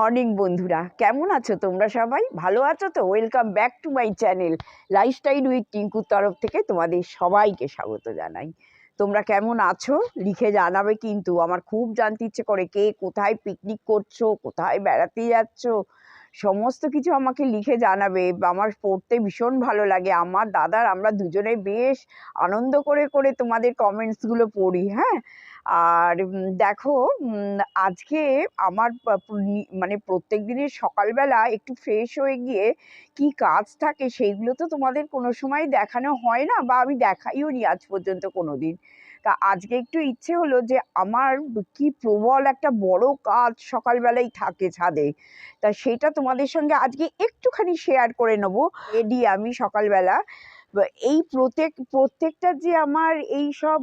Morning বন্ধুরা, কেমন আছো তোমরা সবাই? ভালো আছো তো? Welcome back to my channel lifestyle with টিঙ্কুর তরফ থেকে তোমাদের সবাইকে স্বাগত জানাই। তোমরা কেমন আছো? লিখে জানাবে কিন্তু, আমার খুব জানতে ইচ্ছে করে কে কোথায় পিকনিক করছ, কোথায় বেড়াতে যাচ্ছ, সমস্ত কিছু আমাকে লিখে জানাবে। আমার পড়তে ভীষণ ভালো লাগে, আমার দাদার আমরা দুজনে বেশ আনন্দ করে করে তোমাদের কমেন্টসগুলো পড়ি হ্যাঁ? আর দেখো আজকে আমার মানে প্রত্যেক দিনের সকালবেলা একটু ফ্রেশ হয়ে গিয়ে কি কাজ থাকে সেইগুলো তো তোমাদের কোনো সময় দেখানো হয় না বা আমি দেখাইও নি আজ পর্যন্ত কোনো দিন তা আজকে একটু ইচ্ছে হলো যে আমার কি প্রবল একটা বড় কাজ সকালবেলাই থাকে ছাদে। তা সেটা তোমাদের সঙ্গে আজকে একটুখানি শেয়ার করে নেব। এডি আমি সকালবেলা। এই প্রত্যেক, প্রত্যেকটা যে আমার এই সব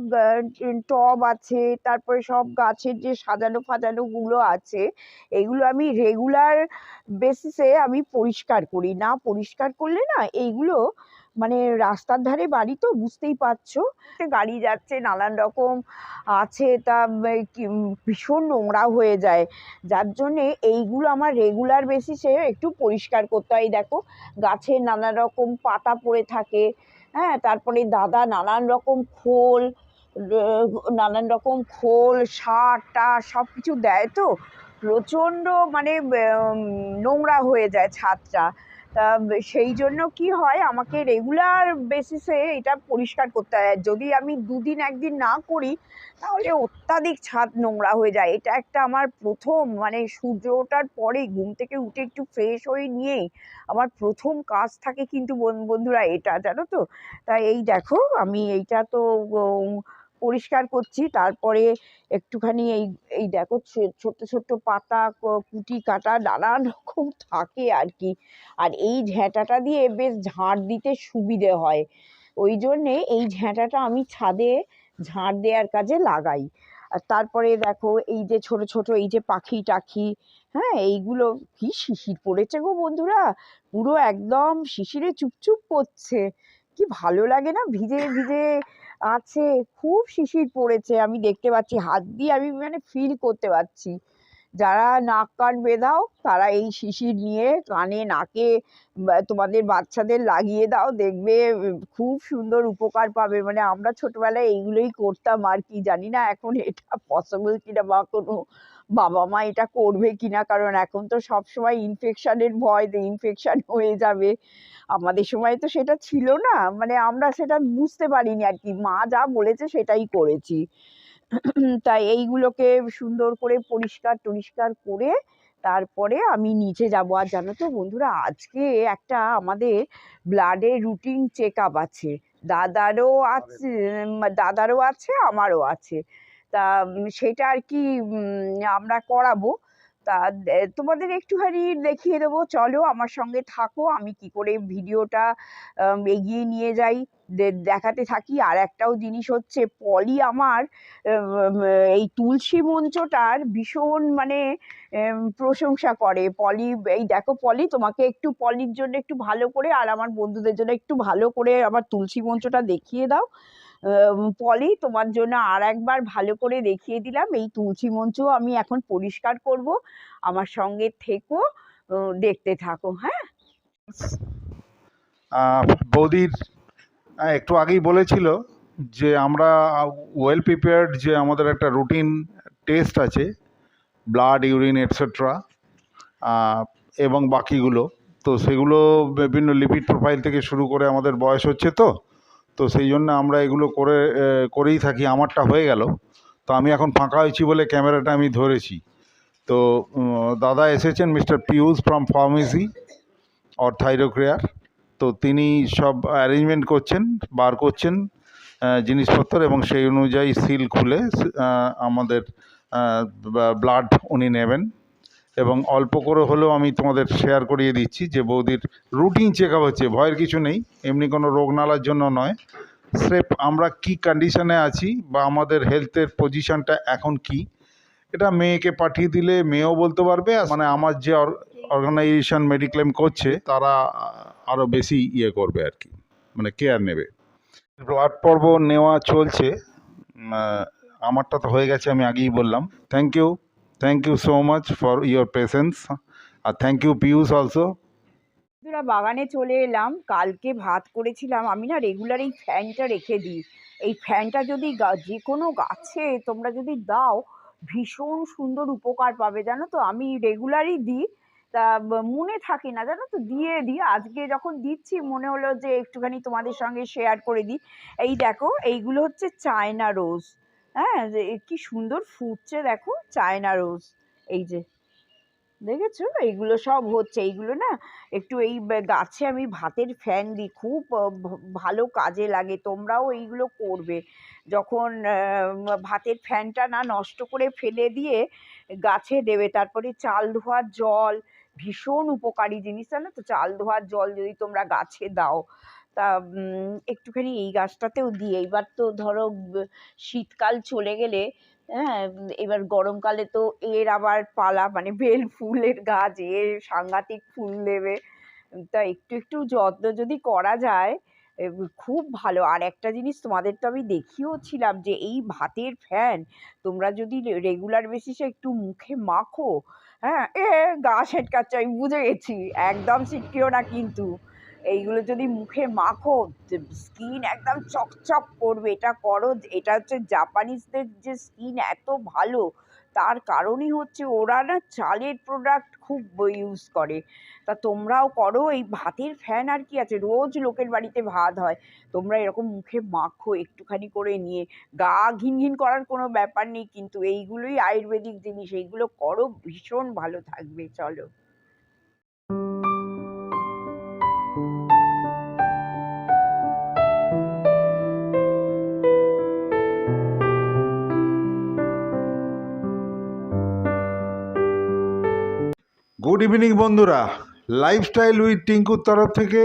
টব আছে, তারপরে সব গাছের যে সাজানো ফাজানো গুলো আছে, এগুলো আমি রেগুলার বেসিসে আমি পরিষ্কার করি। না পরিষ্কার করলে না এইগুলো মানে রাস্তার ধারে বাড়ি তো বুঝতেই পারছ। গাড়ি যাচ্ছে, নানান রকম আছে, তা ভীষণ নোংরা হয়ে যায়। যার জন্যে এইগুলো আমার রেগুলার বেসিসে একটু পরিষ্কার করতে হয়। দেখো, গাছে নানা রকম পাতা পড়ে থাকে হ্যাঁ তারপরে দাদা নানান রকম খোল নানান রকম খোল, সার, টার সব কিছু দেয় তো, প্রচণ্ড মানে নোংরা হয়ে যায় ছাদটা। তা সেই জন্য কি হয়, আমাকে রেগুলার বেসিসে এটা পরিষ্কার করতে হয়। যদি আমি দুদিন একদিন না করি, তাহলে অত্যাধিক ছাদ নোংরা হয়ে যায়। এটা একটা আমার প্রথম মানে সূর্য ওঠার পরে ঘুম থেকে উঠে একটু ফ্রেশ হয়ে নিয়েই আমার প্রথম কাজ থাকে কিন্তু বন- বন্ধুরা, এটা, জানো তো? তাই এই দেখো, আমি এইটা তো পরিষ্কার করছি, তারপরে একটুখানি এই এই দেখো ছোট্ট ছোট্ট পাতা কুটি কাটা নানান রকম থাকে আর কি। আর এই ঝ্যাঁটাটা দিয়ে বেশ ঝাঁট দিতে সুবিধে হয়। ওই জন্যে এই ঝ্যাঁটাটা আমি ছাদে ঝাঁট দেওয়ার কাজে লাগাই। আর তারপরে দেখো এই যে ছোট ছোট এই যে পাখি, টাখি হ্যাঁ এইগুলো কি শিশির পড়েছে গো বন্ধুরা? পুরো একদম শিশিরে চুপচুপ করছে। কি ভালো লাগে না ভিজে ভিজে আছে, খুব শিশির পড়েছে, আমি দেখতে পাচ্ছি, হাত দিয়ে আমি মানে ফিল করতে পারছি। যারা নাক কান বেঁধাও, তারা এই শিশির নিয়ে কানে, নাকে তোমাদের বাচ্চাদের লাগিয়ে দাও, দেখবে খুব সুন্দর উপকার পাবে। মানে আমরা ছোটবেলায় এইগুলোই করতাম আর কি, জানি না এখন এটা পসিবল কিনা বা কোনো বাবা মা এটা করবে কিনা? কারণ এখন তো সব সময় ইনফেকশনের ভয় ইনফেকশন হয়ে যাবে। আমাদের সময় তো সেটা ছিল না। মানে আমরা সেটা বুঝতে পারিনি আর কি। মা যা বলেছে সেটাই করেছি। তাই এইগুলোকে সুন্দর করে পরিষ্কার টরিষ্কার করে তারপরে আমি নিচে যাব। আর জানো তো বন্ধুরা আজকে একটা আমাদের ব্লাডের রুটিন চেক আপ আছে। দাদারও আছে দাদারও আছে আমারও আছে। তা সেটা আর কি আমরা করাবো। তা তোমাদের একটুখানি দেখিয়ে দেবো, চলো আমার সঙ্গে থাকো, আমি কি করে ভিডিওটা এগিয়ে নিয়ে যাই। দেখাতে থাকি। আর একটাও জিনিস হচ্ছে, পলি আমার এই তুলসী মঞ্চটার ভীষণ মানে প্রশংসা করে। পলি, এই দেখো পলি, তোমাকে একটু পলির জন্য একটু ভালো করে, আর আমার বন্ধুদের জন্য একটু ভালো করে আমার তুলসী মঞ্চটা দেখিয়ে দাও। পলি তোমার জন্য আর একবার ভালো করে দেখিয়ে দিলাম। এই তুলসী মঞ্চ আমি এখন পরিষ্কার করব। আমার সঙ্গে থেকো দেখতে থাকো হ্যাঁ? বৌদির একটু আগেই বলেছিল যে আমরা ওয়েল প্রিপেয়ার্ড যে আমাদের একটা রুটিন টেস্ট আছে ব্লাড ইউরিন এটসেট্রা এবং বাকিগুলো। তো সেগুলো বিভিন্ন লিপিড প্রোফাইল থেকে শুরু করে আমাদের বয়স হচ্ছে তো। তো সেই জন্য আমরা এগুলো করে করেই থাকি। আমারটা হয়ে গেল। তো আমি এখন ফাঁকা হয়েছি বলে ক্যামেরাটা আমি ধরেছি। তো দাদা এসেছেন mister Piyush from pharmacy, or Thyrocare. তো তিনি সব অ্যারেঞ্জমেন্ট করছেন, বার করছেন জিনিসপত্র এবং সেই অনুযায়ী সিল খুলে আমাদের ব্লাড উনি নেবেন। এবং অল্প করে হলেও আমি তোমাদের শেয়ার করিয়ে দিচ্ছি, যে বৌদির রুটিন চেক আপ হচ্ছে, ভয়ের কিছু নেই, এমনি কোনো রোগ নালার জন্য নয়। স্রেফ আমরা কি কন্ডিশনে আছি বা আমাদের হেলথের পজিশনটা এখন কি, এটা মেয়েকে পাঠিয়ে দিলে মেয়েও বলতে পারবে মানে আমার যে অর্গানাইজেশন মেডিক্লেম করছে, তারা আরও বেশি ইয়ে করবে আর কি মানে কেয়ার নেবে। ব্লাড পর্ব নেওয়া চলছে আমারটা তো হয়ে গেছে, আমি আগেই বললাম। Thank you Thank you so much for your patience. Uh, thank you, Piyush, also. বন্ধুরা বাগানে চলে এলাম। কালকে ভাত করেছিলাম। আমি না রেগুলার এই ফ্যানটা রেখে দিই। এই ফ্যানটা যদি যে কোনো গাছে তোমরা যদি দাও ভীষণ সুন্দর উপকার পাবে। জানো তো আমি রেগুলারই দিই। তা মনে থাকে না জানো তো দিয়ে দিই। আজকে যখন দিচ্ছি মনে হলো যে একটুখানি তোমাদের সঙ্গে শেয়ার করে দিই। এই দেখো এইগুলো হচ্ছে চায়না রোজ হ্যাঁ যে কি সুন্দর ফুটছে দেখো, চায়না রোজ। এই যে, দেখেছ? এইগুলো সব হচ্ছে, এইগুলো না, একটু এই গাছে আমি ভাতের ফ্যান দিই, খুব ভালো কাজে লাগে, তোমরাও এইগুলো করবে। যখন ভাতের ফ্যানটা না নষ্ট করে ফেলে দিয়ে গাছে দেবে, তারপরে চাল ধোয়ার জল, ভীষণ উপকারী জিনিস, জানো তো? চাল ধোয়ার জল যদি তোমরা গাছে দাও তা একটুখানি এই গাছটাতেও দিই এইবার তো ধরো শীতকাল চলে গেলে হ্যাঁ এবার গরমকালে তো এর আবার পালা মানে বেল ফুলের গাছ, এর সাংঘাতিক ফুল দেবে। তা একটু একটু যত্ন যদি করা যায় খুব ভালো। আর একটা জিনিস তোমাদের তো আমি দেখিয়েও ছিলাম যে, এই ভাতের ফ্যান তোমরা যদি রেগুলার বেসিসে একটু মুখে মাখো হ্যাঁ এ, গা সেটকাচ্ছে, আমি বুঝে গেছি। একদম সিটকেও না কিন্তু। এইগুলো যদি মুখে মাখো স্কিন একদম চকচক করবে, এটা করো, এটা হচ্ছে জাপানিজদের যে স্কিন এত ভালো, তার কারণই হচ্ছে ওরা না চালের প্রোডাক্ট খুব ইউজ করে। তা তোমরাও করো, এই ভাতের ফ্যান আর কি আছে, রোজ লোকের বাড়িতে ভাত হয়, তোমরা এরকম মুখে মাখো, একটুখানি করে নিয়ে, গা ঘিন ঘিন করার কোনো ব্যাপার নেই, কিন্তু এইগুলোই আয়ুর্বেদিক জিনিস, এইগুলো করো, ভীষণ ভালো থাকবে, চলো। গুড ইভিনিং বন্ধুরা। লাইফস্টাইল উইথ টিঙ্কুর তরফ থেকে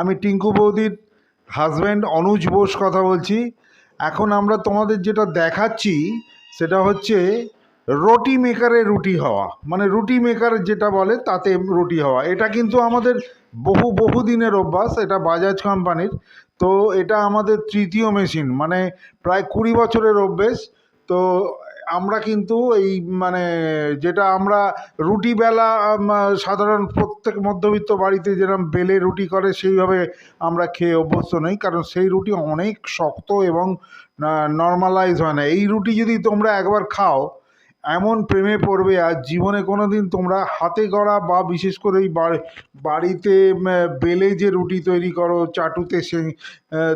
আমি টিঙ্কু বৌদির হাজব্যান্ড অনুজ বোস কথা বলছি। এখন আমরা তোমাদের যেটা দেখাচ্ছি, সেটা হচ্ছে রুটি মেকারে রুটি হওয়া। মানে রুটি মেকার যেটা বলে, তাতে রুটি হওয়া। এটা কিন্তু আমাদের বহু বহু দিনের অভ্যাস, এটা বাজাজ কোম্পানির তো এটা আমাদের তৃতীয় মেশিন মানে প্রায় কুড়ি বছরের অভ্যেস। তো আমরা কিন্তু এই মানে যেটা আমরা রুটি বেলা সাধারণ প্রত্যেক মধ্যবিত্ত বাড়িতে যেরকম বেলে রুটি করে, সেইভাবে আমরা খেয়ে অভ্যস্ত নই। কারণ সেই রুটি অনেক শক্ত এবং নর্মালাইজ হয় না। এই রুটি যদি তোমরা একবার খাও এমন প্রেমে পড়বে আর জীবনে কোনো দিন তোমরা হাতে গড়া বা বিশেষ করে বাড়ি- বাড়িতে বেলে যে রুটি তৈরি করো, চাটুতে সে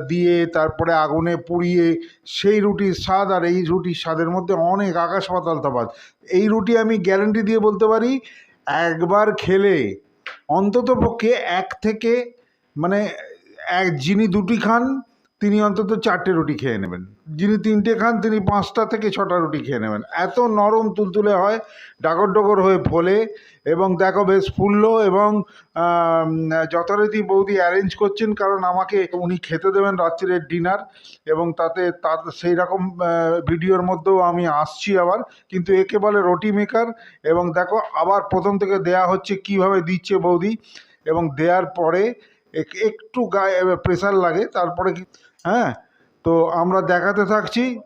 দিয়ে তারপরে আগুনে পুড়িয়ে সেই রুটির স্বাদ আর এই রুটির স্বাদের মধ্যে অনেক আকাশ পাতাল তফাৎ। এই রুটি আমি গ্যারেন্টি দিয়ে বলতে পারি, একবার খেলে অন্তত পক্ষে এক থেকে মানে এক, যিনি দুটি খান তিনি অন্তত চারটে রুটি খেয়ে নেবেন। যিনি তিনটে খান, তিনি পাঁচটা থেকে ছটা রুটি খেয়ে নেবেন। এত নরম তুলতুলে হয়, ডাগর ডগর হয়ে ফোলে এবং দেখো বেশ ফুললো এবং যথারীতি বৌদি অ্যারেঞ্জ করছেন কারণ আমাকে উনি খেতে দেবেন রাত্রিরের ডিনার এবং তাতে তার সেই রকম ভিডিওর মধ্যেও আমি আসছি আবার। কিন্তু একে বলে রুটি মেকার এবং দেখো আবার প্রথম থেকে দেয়া হচ্ছে কীভাবে দিচ্ছে বৌদি এবং দেওয়ার পরে একটু গায়ে প্রেশার লাগে, তারপরে কি হ্যাঁ? তো আমরা দেখাতে থাকছি।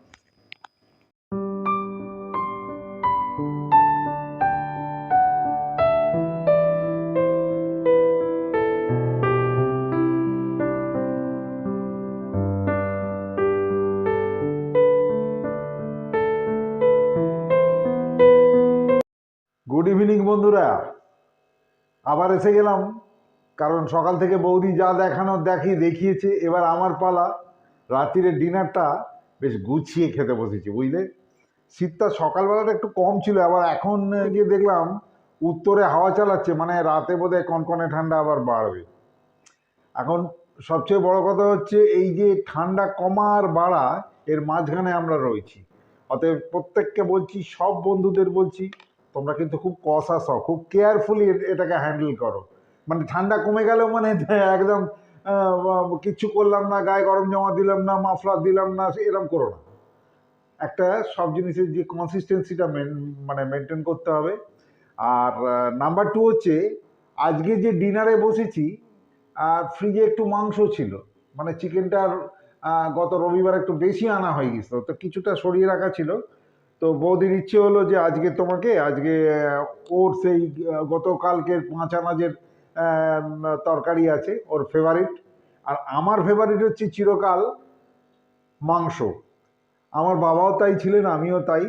গুড ইভিনিং বন্ধুরা। আবার এসে গেলাম। কারণ সকাল থেকে বৌদি যা দেখানোর দেখি, দেখিয়েছে, এবার আমার পালা। রাত্রিরের ডিনারটা বেশ গুছিয়ে খেতে বসেছি, বুঝলে? শীতটা সকালবেলাটা একটু কম ছিল, আবার এখন গিয়ে দেখলাম উত্তরে হাওয়া চালাচ্ছে মানে রাতে বোধহয় কনকনে ঠান্ডা আবার বাড়বে। এখন সবচেয়ে বড় কথা হচ্ছে, এই যে ঠান্ডা কমা আর বাড়া, এর মাঝখানে আমরা রয়েছি। অতএব প্রত্যেককে বলছি, সব বন্ধুদের বলছি, তোমরা কিন্তু খুব হও খুব কেয়ারফুলি এটাকে হ্যান্ডেল করো। মানে ঠান্ডা কমে গেলেও মানে একদম কিচ্ছু করলাম না, গায়ে গরম জমা দিলাম না, মাফলার দিলাম না এরকম করো না। একটা সব জিনিসের যে কনসিস্টেন্সিটা মানে মেনটেন করতে হবে। আর নাম্বার টু হচ্ছে, আজকে যে ডিনারে বসেছি, আর ফ্রিজে একটু মাংস ছিল মানে চিকেনটার গত রবিবার একটু বেশি আনা হয়ে গেছিল, তো কিছুটা সরিয়ে রাখা ছিল। তো বৌদির ইচ্ছে হলো যে আজকে তোমাকে, আজকে ওর সেই গতকালকের পাঁচ আনাজের তরকারি আছে, ওর ফেভারিট আর আমার ফেভারিট হচ্ছে চিরকাল মাংস। আমার বাবাও তাই ছিলেন, আমিও তাই।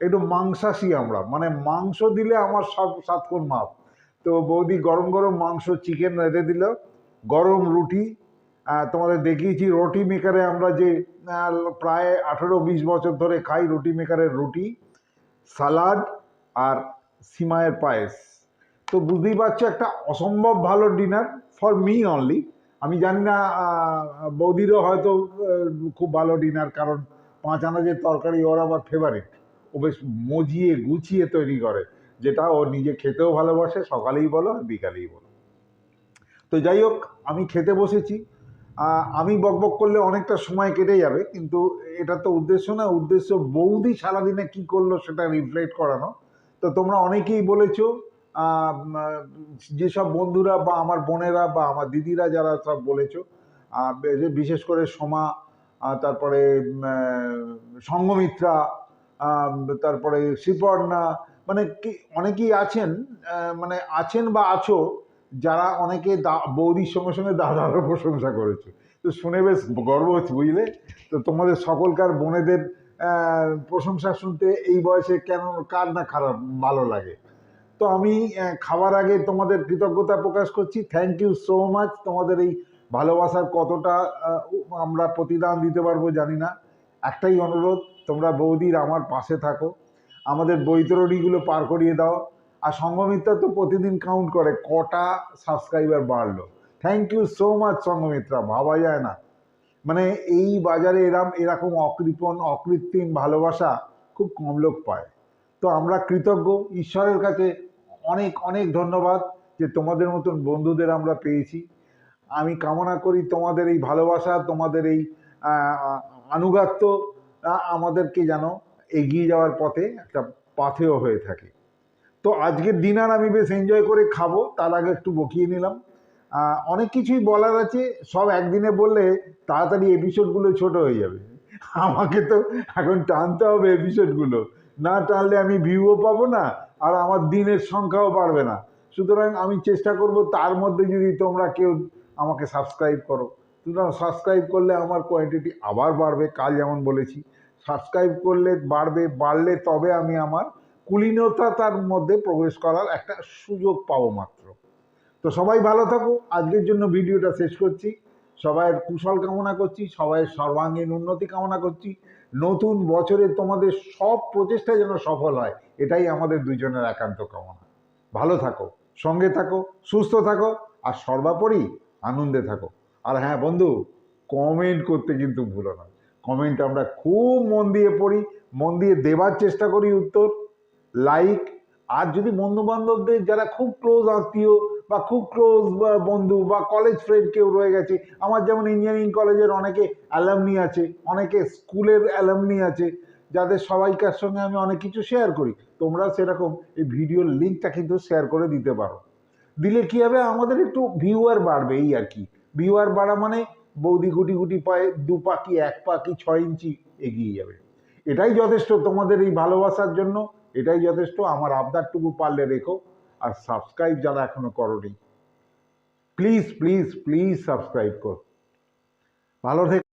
একটু মাংসাশী আমরা মানে মাংস দিলে আমার সব সাতক্ষণ মাপ। তো বৌদি গরম গরম মাংস চিকেন রেঁধে দিল, গরম রুটি। তোমাদের দেখিয়েছি, রুটি মেকারে আমরা যে প্রায় আঠেরো বিশ বছর ধরে খাই রুটি মেকারের রুটি সালাড আর সিমায়ের পায়েস। তো বুঝতেই পারছ একটা অসম্ভব ভালো ডিনার ফর মি অনলি আমি জানি না বৌদিরও হয়তো খুব ভালো ডিনার কারণ পাঁচ আনাজের তরকারি ওর আবার ফেভারিট ও বেশ মজিয়ে গুছিয়ে তৈরি করে, যেটা ও নিজে খেতেও ভালোবাসে, সকালেই বলো আর বিকালেই বলো। তো যাই হোক, আমি খেতে বসেছি। আমি বকবক করলে অনেকটা সময় কেটে যাবে, কিন্তু এটা তো উদ্দেশ্য না, উদ্দেশ্য বৌদি সারাদিনে কি করল সেটা রিফ্লেক্ট করানো। তো তোমরা অনেকেই বলেছ যেসব বন্ধুরা বা আমার বোনেরা বা আমার দিদিরা যারা সব বলেছ বিশেষ করে সোমা তারপরে সঙ্গমিত্রা তারপরে শ্রীপর্ণা মানে কি, অনেকেই আছেন মানে আছেন বা আছো, যারা অনেকে দা- বৌদির সঙ্গে সঙ্গে দাদারও প্রশংসা করেছে। তো শুনে বেশ গর্ব হচ্ছে, বুঝলে? তো তোমাদের সকলকার বোনেদের প্রশংসা শুনতে এই বয়সে কেন, কার না খারাপ, ভালো লাগে? তো আমি খাবার আগে তোমাদের কৃতজ্ঞতা প্রকাশ করছি। থ্যাংক ইউ সো মাচ তোমাদের এই ভালোবাসার কতটা আমরা প্রতিদান দিতে পারব জানি না। একটাই অনুরোধ, তোমরা বৌদির আমার পাশে থাকো। আমাদের বৈতরণীগুলো পার করিয়ে দাও। আর সঙ্গমিত্রা তো প্রতিদিন কাউন্ট করে, কটা সাবস্ক্রাইবার বাড়লো। Thank you so much Sanghamitra, ভাবা যায় না। মানে এই বাজারে এরম, এরকম অকৃপণ, অকৃত্রিম ভালোবাসা খুব কম লোক পায়। তো আমরা কৃতজ্ঞ, ঈশ্বরের কাছে অনেক অনেক ধন্যবাদ যে তোমাদের মতন বন্ধুদের আমরা পেয়েছি। আমি কামনা করি তোমাদের এই ভালোবাসা, তোমাদের এই আনুগত্য আমাদেরকে যেন এগিয়ে যাওয়ার পথে একটা পাথেও হয়ে থাকে। তো আজকের ডিনার আমি বেশ এনজয় করে খাব, তার আগে একটু বকিয়ে নিলাম। অনেক কিছুই বলার আছে, সব একদিনে বললে তাড়াতাড়ি এপিসোডগুলো ছোট হয়ে যাবে। আমাকে তো এখন টানতে হবে এপিসোডগুলো না টানলে আমি ভিউও পাবো না আর আমার দিনের সংখ্যাও বাড়বে না। সুতরাং আমি চেষ্টা করব তার মধ্যে যদি তোমরা কেউ আমাকে সাবস্ক্রাইব করো। সুতরাং সাবস্ক্রাইব করলে আমার কোয়ান্টিটি আবার বাড়বে, কাল যেমন বলেছি। সাবস্ক্রাইব করলে বাড়বে, বাড়লে তবে আমি আমার কুলীনতার মধ্যে প্রবেশ করার একটা সুযোগ পাবো মাত্র। তো সবাই ভালো থাকো, আজকের জন্য ভিডিওটা শেষ করছি। সবাইয়ের কুশল কামনা করছি, সবাইয়ের সর্বাঙ্গীন উন্নতি কামনা করছি। নতুন বছরে তোমাদের সব প্রচেষ্টা যেন সফল হয়, এটাই আমাদের দুজনের একান্ত কামনা। ভালো থাকো, সঙ্গে থাকো, সুস্থ থাকো, আর সর্বোপরি আনন্দে থাকো। আর হ্যাঁ বন্ধু কমেন্ট করতে কিন্তু ভুলো না। কমেন্ট আমরা খুব মন দিয়ে পড়ি, মন দিয়ে দেবার চেষ্টা করি উত্তর লাইক আর যদি বন্ধু বান্ধবদের যারা খুব ক্লোজ আত্মীয় বা খুব ক্লোজ বন্ধু বা কলেজ ফ্রেন্ড কেউ রয়ে গেছে। আমার যেমন ইঞ্জিনিয়ারিং কলেজের অনেকে অ্যালামনি আছে, অনেকে স্কুলের অ্যালামনি আছে, যাদের সবাইকার সঙ্গে আমি অনেক কিছু শেয়ার করি। তোমরা সেরকম এই ভিডিওর লিঙ্কটা কিন্তু শেয়ার করে দিতে পারো। দিলে কী হবে? আমাদের একটু ভিউয়ার বাড়বে এই আর কি। ভিউয়ার বাড়া মানে বৌদি গুটি গুটি পায়ে দু পাকি এক পাকি ছয় ইঞ্চি এগিয়ে যাবে। এটাই যথেষ্ট তোমাদের এই ভালোবাসার জন্য, এটাই যথেষ্ট। আমার আবদারটুকু পারলে রেখো। আর সাবস্ক্রাইব যারা এখনও করোনি প্লিজ প্লিজ প্লিজ সাবস্ক্রাইব কর। ভালো থেকে।